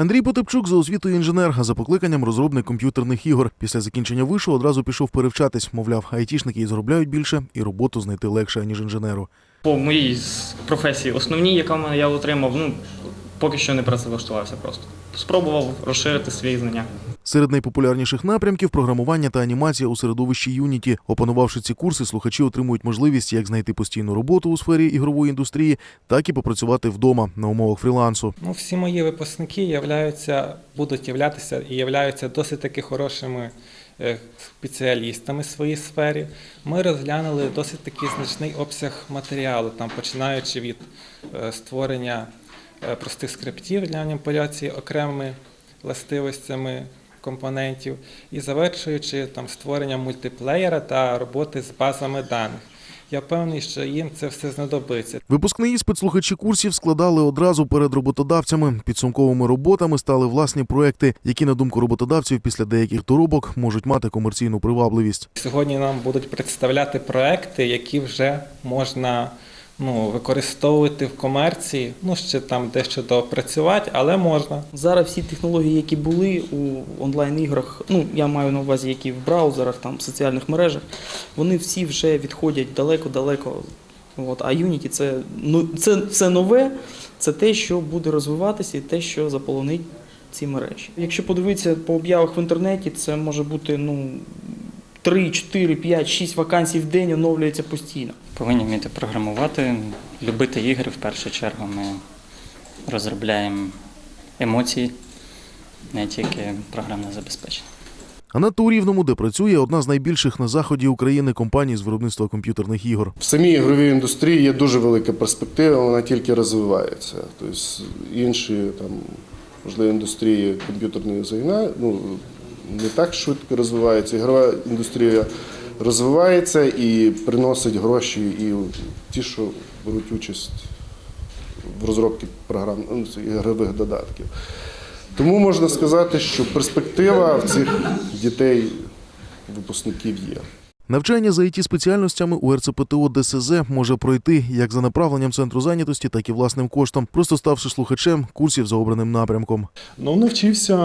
Андрій Потепчук за освітою інженер, а за покликанням розробник комп'ютерних ігор. Після закінчення вишу одразу пішов перевчатись. Мовляв, айтішники і заробляють більше, і роботу знайти легше, ніж інженеру. По моїй професії основній, яка я отримав, ну поки що не працевлаштувався просто. Спробував розширити свої знання. Серед найпопулярніших напрямків програмування та анімація у середовищі Unity. Опанувавши ці курси, слухачі отримують можливість як знайти постійну роботу у сфері ігрової індустрії, так і попрацювати вдома на умовах фрілансу. Ну, всі мої випускники являються, будуть являтися і являються досить таки хорошими е, спеціалістами в своїй сфері. Ми розглянули досить такий значний обсяг матеріалу, там починаючи від е, створення е, простих скриптів для маніпуляції окремими властивостями компонентів і завершуючи там створенням мультиплеєра та роботи з базами даних. Я певний, що їм це все знадобиться. Випускний іспит слухачі курсів складали одразу перед роботодавцями. Підсумковими роботами стали власні проекти, які, на думку роботодавців, після деяких доробок можуть мати комерційну привабливість. Сьогодні нам будуть представляти проекти, які вже можна ну, використовувати в комерції. Ну, ще там дещо допрацювати, але можна. Зараз всі технології, які були у онлайн-іграх, ну я маю на увазі, які в браузерах, там в соціальних мережах, вони всі вже відходять далеко-далеко. От, а Unity це, ну, це все нове, це те, що буде розвиватися і те, що заполонить ці мережі. Якщо подивитися по об'явах в інтернеті, це може бути ну, 3, 4, 5, 6 вакансій в день оновлюється постійно. Повинні вміти програмувати, любити ігри в першу чергу. Ми розробляємо емоції, не тільки програмне забезпечення. А надто у Рівному, де працює одна з найбільших на заході України компаній з виробництва комп'ютерних ігор. В самій ігровій індустрії є дуже велика перспектива, вона тільки розвивається. Тобто інші там, можливо, індустрії комп'ютерної ну, не так швидко розвиваються. Ігрова індустрія розвивається і приносить гроші і ті, що беруть участь в розробці програм ну, ігрових додатків. Тому можна сказати, що перспектива в цих дітей, випускників є. Навчання за it спеціальностями у РЦПТО ДСЗ може пройти як за направленням центру зайнятості, так і власним коштом, просто ставши слухачем курсів за обраним напрямком. Ну, навчився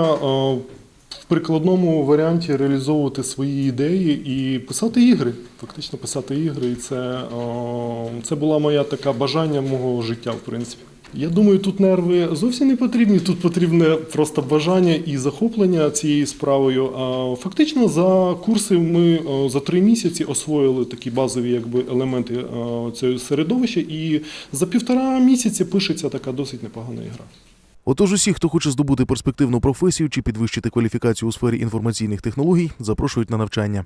в прикладному варіанті реалізовувати свої ідеї і писати ігри. Фактично писати ігри. І це, це була моя така бажання мого життя, в принципі. Я думаю, тут нерви зовсім не потрібні. Тут потрібне просто бажання і захоплення цією справою. Фактично за курси ми за три місяці освоїли такі базові якби, елементи цього середовища, і за півтора місяці пишеться така досить непогана ігра. Отож, усі, хто хоче здобути перспективну професію чи підвищити кваліфікацію у сфері інформаційних технологій, запрошують на навчання.